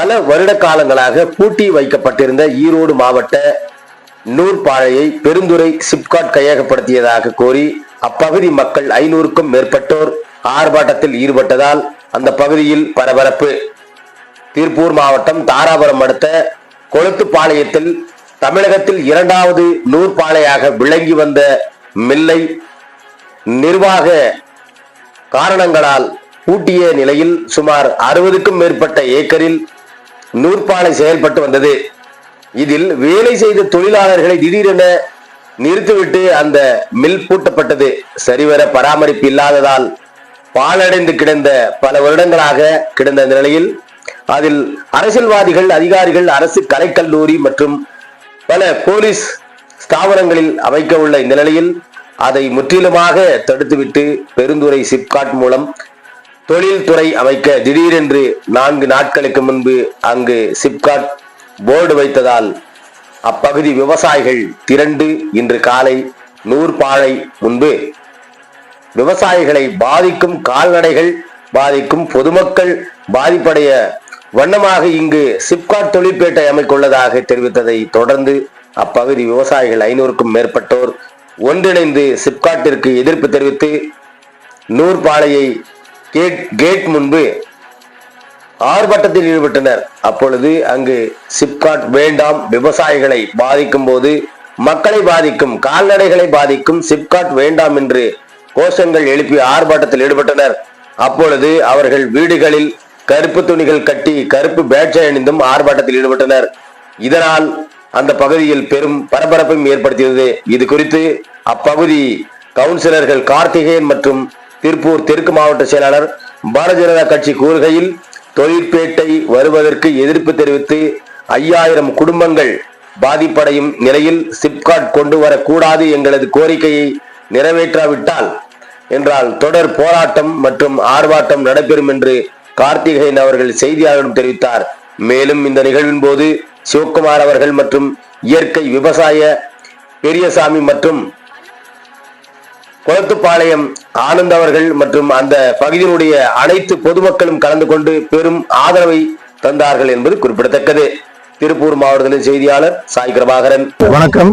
பல வருட காலங்களாக பூட்டி வைக்கப்பட்டிருந்த ஈரோடு மாவட்ட நூற்பாழையை பெருந்துறை சிப்காட் கையகப்படுத்தியதாக கோரி அப்பகுதி மக்கள் ஐநூறுக்கும் மேற்பட்டோர் ஆர்ப்பாட்டத்தில் ஈடுபட்டதால் அந்த பகுதியில் பரபரப்பு. திருப்பூர் மாவட்டம் தாராபுரம் அடுத்த கொளுத்துப்பாளையத்தில் தமிழகத்தில் இரண்டாவது நூற்பாலையாக விளங்கி வந்த மில்லை நிர்வாக காரணங்களால் பூட்டிய நிலையில் சுமார் அறுபதுக்கும் மேற்பட்ட ஏக்கரில் நூற்பாலை செயல்பட்டு வந்தது. இதில் வேலை செய்த தொழிலாளர்களை திடீரென நிறுத்திவிட்டு அந்த மில் பூட்டப்பட்டது. சரிவர பராமரிப்பு இல்லாததால் பாழடைந்து கிடந்த பல வருடங்களாக கிடந்த நிலையில் அதில் அரசியல்வாதிகள் அதிகாரிகள் அரசு கலைக்கல்லூரி மற்றும் பல போலீஸ் ஸ்தாபனங்களில் அமைக்க உள்ள இந்த நிலையில் அதை முற்றிலுமாக தடுத்துவிட்டு பெருந்துறை சிப்காட் மூலம் தொழில்துறை அமைக்க திடீரென்று நான்கு நாட்களுக்கு முன்பு அங்கு சிப்காட் போர்டு வைத்ததால் அப்பகுதி விவசாயிகள் திரண்டு இன்று காலை நூற்பாழை முன்பு. விவசாயிகளை பாதிக்கும் கால்நடைகள் பாதிக்கும் பொதுமக்கள் பாதிப்படைய வண்ணமாக இங்கு சிப்காட் தொழிற்பேட்டை அமைக்குள்ளதாக தெரிவித்ததை தொடர்ந்து அப்பகுதி விவசாயிகள் ஐநூறுக்கும் மேற்பட்டோர் ஒன்றிணைந்து சிப்காட்டிற்கு எதிர்ப்பு தெரிவித்து நூற்பாலையை கேட் கேட் முன்பு ஆர்ப்பாட்டத்தில் ஈடுபட்டனர். அப்பொழுது அங்கு சிப்காட் வேண்டாம் விவசாயிகளை பாதிக்கும் போது மக்களை பாதிக்கும் கால்நடைகளை பாதிக்கும் சிப்காட் வேண்டாம் என்று கோஷங்கள் எழுப்பி ஆர்ப்பாட்டத்தில் ஈடுபட்டனர். அப்பொழுது அவர்கள் வீடுகளில் கருப்பு துணிகள் கட்டி கருப்பு பேட்சை அணிந்தும் ஆர்ப்பாட்டத்தில் ஈடுபட்டனர். இதனால் அந்த பகுதியில் பெரும் பரபரப்பையும் ஏற்படுத்தியது. இது குறித்து அப்பகுதி கவுன்சிலர்கள் கார்த்திகேயன் மற்றும் திருப்பூர் தெற்கு மாவட்ட செயலாளர் பாரதிய ஜனதா கட்சி கூறுகையில் தொழிற்பேட்டை வருவதற்கு எதிர்ப்பு தெரிவித்து ஐயாயிரம் குடும்பங்கள் பாதிப்படையும் நிலையில் சிப்காட் கொண்டு வரக்கூடாது எங்களது கோரிக்கையை நிறைவேற்றாவிட்டால் என்றால் தொடர் போராட்டம் மற்றும் ஆர்ப்பாட்டம் நடைபெறும் என்று கார்த்திகேயன் அவர்கள் செய்தியாளர்களிடம் தெரிவித்தார். மேலும் இந்த நிகழ்வின் போது சிவக்குமார் அவர்கள் மற்றும் இயற்கை விவசாய பெரியசாமி மற்றும் குளத்துப்பாளையம் ஆனந்த் அவர்கள் மற்றும் அந்த பகுதியினுடைய அனைத்து பொதுமக்களும் கலந்து கொண்டு பெரும் ஆதரவை தந்தார்கள் என்பது குறிப்பிடத்தக்கது. திருப்பூர் மாவட்டத்தின் செய்தியாளர் சாய் பிரபாகரன். வணக்கம்.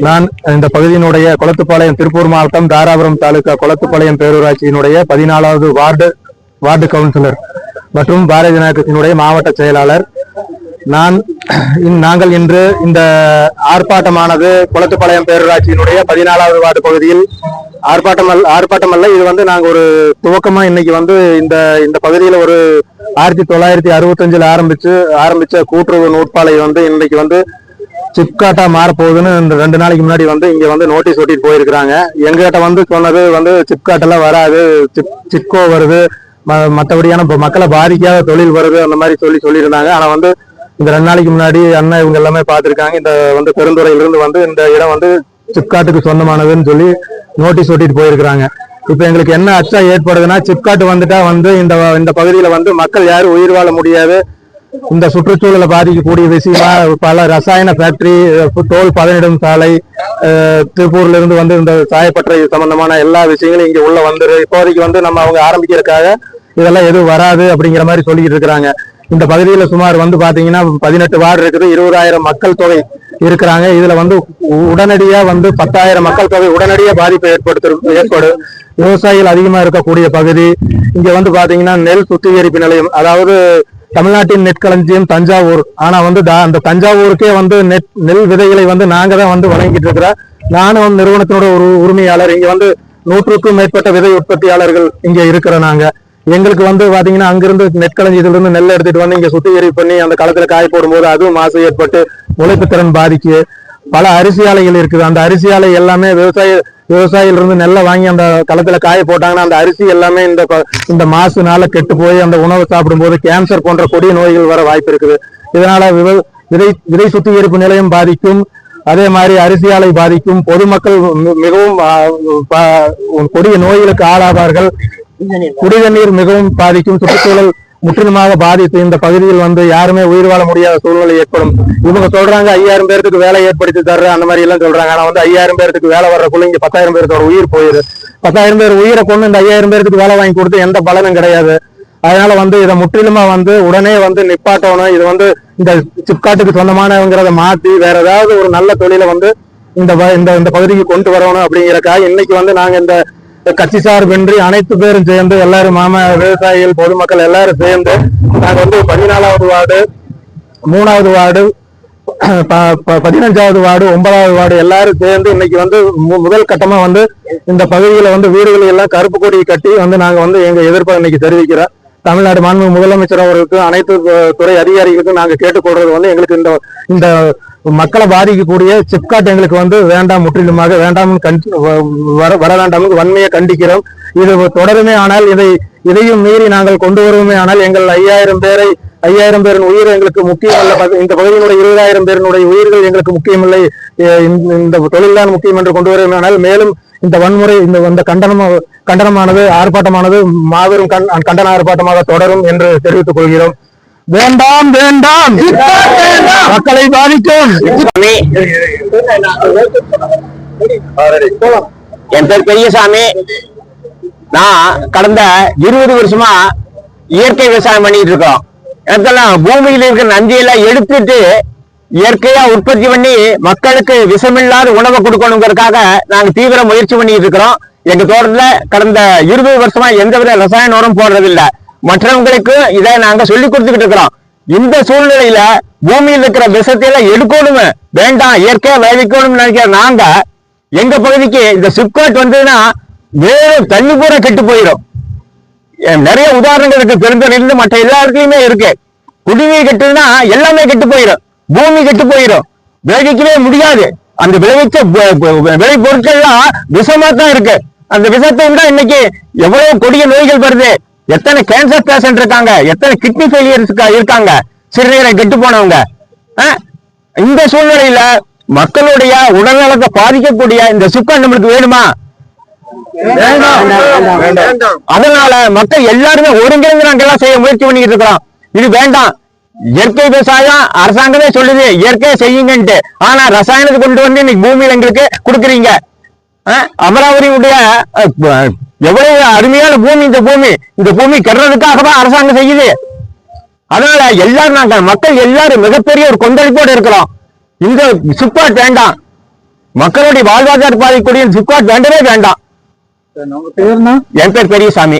நான் இந்த பகுதியினுடைய குளத்துப்பாளையம் திருப்பூர் மாவட்டம் தாராபுரம் தாலுகா குளத்துப்பாளையம் பேரூராட்சியினுடைய பதினாலாவது வார்டு வார்டு கவுன்சிலர் மற்றும் பாரதிய ஜனதா மாவட்ட செயலாளர் நான் இன்- நாங்கள் இன்று இந்த ஆர்ப்பாட்டமானது குளத்துப்பாளையம் பேரூராட்சியினுடைய பதினாலாவது வார்டு பகுதியில் ஆர்ப்பாட்டம் அல்ல ஆர்ப்பாட்டம் அல்ல இது வந்து நாங்கள் ஒரு துவக்கமா இன்னைக்கு வந்து இந்த இந்த பகுதியில் ஒரு ஆயிரத்தி தொள்ளாயிரத்தி அறுபத்தஞ்சில் ஆரம்பிச்சு ஆரம்பிச்ச கூட்டுறவு நூற்பாலை வந்து இன்னைக்கு வந்து சிப்காட்டா மாறப்போகுதுன்னு இந்த ரெண்டு நாளைக்கு முன்னாடி வந்து இங்க வந்து நோட்டீஸ் ஓட்டிட்டு போயிருக்கிறாங்க. எங்ககிட்ட வந்து சொன்னது வந்து சிப்காட்டெல்லாம் வராது சிப் சிப்கோ வருது ம- மக்களை பாதிக்காத தொழில் வருது அந்த மாதிரி சொல்லி சொல்லியிருந்தாங்க. ஆனா வந்து இந்த ரெண்டு நாளைக்கு முன்னாடி அண்ணன் இவங்க எல்லாமே பார்த்துருக்காங்க. இந்த வந்து பெருந்துறையில இருந்து வந்து இந்த இடம் வந்து சிப்காட்டுக்கு சொந்தமானதுன்னு சொல்லி நோட்டீஸ் ஒட்டிட்டு போயிருக்கிறாங்க. இப்ப எங்களுக்கு என்ன அச்சா ஏற்படுதுன்னா சிப்காட் வந்துட்டா வந்து இந்த இந்த பகுதியில வந்து மக்கள் யாரும் உயிர் வாழ முடியாது. இந்த சுற்றுச்சூழலை பாதிக்கக்கூடிய விஷயமா பல ரசாயன ஃபேக்டரி தோல் பதனிடும் சாலை திருப்பூர்ல இருந்து வந்து இந்த சாயப்பட்டறை சம்பந்தமான எல்லா விஷயங்களும் இங்க உள்ள வந்துரு. இப்போதைக்கு வந்து நம்ம அவங்க ஆரம்பிக்கிறதுக்காக இதெல்லாம் எதுவும் வராது அப்படிங்கிற மாதிரி சொல்லிக்கிட்டு இருக்கிறாங்க. இந்த பகுதியில சுமார் வந்து பாத்தீங்கன்னா பதினெட்டு வார்டு இருக்குது இருபதாயிரம் மக்கள் தொகை இருக்கிறாங்க. இதுல வந்து உ- உடனடியா வந்து பத்தாயிரம் மக்கள் தொகை உடனடியா பாதிப்பு ஏற்படுத்த ஏற்படும் விவசாயிகள் அதிகமா இருக்கக்கூடிய பகுதி. இங்க வந்து பாத்தீங்கன்னா நெல் சுத்திகரிப்பு நிலையம் அதாவது தமிழ்நாட்டின் நெற்களஞ்சியம் தஞ்சாவூர். ஆனா வந்து தா- அந்த தஞ்சாவூருக்கே வந்து நெட் நெல் விதைகளை வந்து நாங்க தான் வந்து வழங்கிட்டு இருக்கிறோம். நானும் வந்து நிறுவனத்தினோட ஒரு உரிமையாளர். இங்க வந்து நூற்றுக்கும் மேற்பட்ட விதை உற்பத்தியாளர்கள் இங்க இருக்கிறோம் நாங்க. எங்களுக்கு வந்து பாத்தீங்கன்னா அங்கிருந்து நெற்களஞ்சியத்துல இருந்து நெல் எடுத்துட்டு வந்து இங்க சுத்திகரிப்பு பண்ணி அந்த களத்துல காய போடும்போது அதுவும் மாசு ஏற்பட்டு உழைப்பு திறன் பாதிக்கு. பல அரிசி ஆலைகள் இருக்குது. அந்த அரிசி ஆலை எல்லாமே விவசாய விவசாயில இருந்து நெல்லை வாங்கி அந்த களத்துல காய போட்டாங்கன்னா அந்த அரிசி எல்லாமே இந்த இந்த மாசுனால கெட்டு போய் அந்த உணவு சாப்பிடும்போது கேன்சர் போன்ற கொடிய நோய்கள் வர வாய்ப்பு இருக்குது. இதனால விவ- விதை விதை சுத்திகரிப்பு நிலையம் பாதிக்கும். அதே மாதிரி அரிசி ஆலை பாதிக்கும். பொதுமக்கள் மிகவும் கொடிய நோய்களுக்கு ஆளாவார்கள். குடிநீர் மிகவும் பாதிக்கும் சுற்றுச்சூழல் முற்றிலுமாக பாதித்து இந்த பகுதியில் வந்து யாருமே உயிர் வாழ முடியாத சூழ்நிலை ஏற்படும். இவங்க சொல்றாங்க ஐயாயிரம் பேருக்கு வேலை ஏற்படுத்தி தர்ற அந்த மாதிரி எல்லாம் சொல்றாங்க. ஆனா வந்து ஐயாயிரம் பேருக்கு வேலை வர்றக்குள்ள இங்க பத்தாயிரம் பேருக்கு உயிர் போயிரு. பத்தாயிரம் பேர் உயிரை கொண்டு இந்த ஐயாயிரம் பேருக்கு வேலை வாங்கி கொடுத்து எந்த பலனும் கிடையாது. அதனால வந்து இதை முற்றிலுமா வந்து உடனே வந்து நிப்பாட்டணும். இது வந்து இந்த சிப்காட்டுக்கு சொந்தமானவங்கிறத மாத்தி வேற ஏதாவது ஒரு நல்ல தொழிலை வந்து இந்த இந்த இந்த பகுதிக்கு கொண்டு வரணும் அப்படிங்கிறக்காக இன்னைக்கு வந்து நாங்க இந்த கட்சி சார்பின்றி அனைத்து பேரும் சேர்ந்து எல்லாரும் மாம விவசாயிகள் பொதுமக்கள் எல்லாரும் சேர்ந்து நாங்க வந்து பதினாலாவது வார்டு மூணாவது வார்டு ப- ப- பதினஞ்சாவது வார்டு ஒன்பதாவது வார்டு எல்லாரும் சேர்ந்து இன்னைக்கு வந்து முதல் கட்டமா வந்து இந்த பகுதியில வந்து வீடுகளில் எல்லாம் கருப்பு கொடி கட்டி வந்து நாங்க வந்து எங்க எதிர்ப்பை இன்னைக்கு தெரிவிக்கிறோம். தமிழ்நாடு மாண்பு முதலமைச்சர் அவர்களுக்கும் அனைத்து துறை அதிகாரிகளுக்கும் நாங்க கேட்டுக்கொள்றது வந்து எங்களுக்கு இந்த இந்த மக்களை பாதிக்கக்கூடிய சிப்காட் எங்களுக்கு வந்து வேண்டாம் முற்றிலுமாக வேண்டாம்னு கண்டி- வ- வர வர வேண்டாம்னு வன்மையை கண்டிக்கிறோம். இது தொடருமே ஆனால் இதை இதையும் மீறி நாங்கள் கொண்டு வருவோமே ஆனால் எங்கள் ஐயாயிரம் பேரை ஐயாயிரம் பேரின் உயிர் எங்களுக்கு முக்கியம் அல்ல. இந்த பகுதியினுடைய இருபதாயிரம் பேரினுடைய உயிர்கள் எங்களுக்கு முக்கியமில்லை. இந்த- இந்த முக்கியம் என்று கொண்டு வருவோமே ஆனால் மேலும் இந்த வன்முறை இந்த இந்த கண்டனம் கண்டனமானது ஆர்ப்பாட்டமானது மாபெரும் கண்- கண்டன ஆர்ப்பாட்டமாக தொடரும் என்று தெரிவித்துக் கொள்கிறோம். வேண்டாம் வேண்டாம்! மக்களை பாதிக்கும். என் பேர் பெரியசாமி. நான் கடந்த இருபது வருஷமா இயற்கை விவசாயம் பண்ணிட்டு இருக்கோம். எனக்கெல்லாம் பூமியில் இருக்கிற நந்தியெல்லாம் எடுத்துட்டு இயற்கையா உற்பத்தி பண்ணி மக்களுக்கு விஷமில்லாத உணவை கொடுக்கணுங்கிறதுக்காக நாங்க தீவிர முயற்சி பண்ணிட்டு இருக்கிறோம். எங்க தோட்டத்துல கடந்த இருபது வருஷமா எந்தவித ரசாயன உரம் போடுறதில்லை. மற்றவங்களுக்கும் மற்றவங்களுக்கு இதை நாங்க சொல்லி கொடுத்துக்கிட்டு இருக்கிறோம். இந்த சூழ்நிலையில பூமியில் இருக்கிற விஷத்தையெல்லாம் எடுக்கணுமே. வேண்டாம் இயற்கையா விளைவிக்கணும்னு நினைக்கிற நாங்க எங்க பகுதிக்கு இந்த சிப்காட் வந்ததுன்னா மேலும் தண்ணி பூரா கெட்டு போயிடும். நிறைய உதாரணங்கள் இருக்கு. பெருந்தரையிலிருந்து மற்ற எல்லா இடத்துலயுமே இருக்கு. குடிநீர் கெட்டுதுன்னா எல்லாமே கெட்டு போயிடும். பூமி கெட்டு போயிடும். விளைவிக்கவே முடியாது. அந்த விளைவிச்ச விளை பொருட்கள்லாம் விஷமா தான் இருக்கு. அந்த விஷத்தை விட இன்னைக்கு எவ்வளவு கொடிய நோய்கள் வருது. எத்தனை கேன்சர் பேஷண்ட் இருக்காங்க. எத்தனை கிட்னி ஃபெயிலியர் இருக்காங்க. சிறுநீரை கெட்டு போனவங்க? இந்த சூழ்நிலையில மக்களுடைய உடல்நலத்தை பாதிக்கக்கூடிய இந்த சுக்கம் நம்மளுக்கு வேணுமா? அதனால மக்கள் எல்லாருமே ஒருங்கிணைந்து நாங்க எல்லாம் செய்ய முயற்சி பண்ணிட்டு இருக்கிறோம். இது வேண்டாம். இயற்கை விவசாயம் அரசாங்கமே சொல்லுது இயற்கையை செய்யுங்கன்ட்டு. ஆனா ரசாயனத்தை கொண்டு வந்து இன்னைக்கு பூமியில எங்களுக்கு கொடுக்குறீங்க. அமராவதியுடைய எவ்வளவு அருமையான பூமி இந்த பூமி. இந்த பூமி கெடுறதுக்காக தான் அரசாங்கம் செய்யுது? அதனால எல்லாரும் நாங்க மக்கள் எல்லாரும் மிகப்பெரிய ஒரு கொந்தளிப்போடு இருக்கிறோம். இந்த சுப்பாட் வேண்டாம். மக்களுடைய வாழ்வாதார பாதிக்கூடிய சுப்பாட் வேண்டவே வேண்டாம். என் பேர் பெரியசாமி.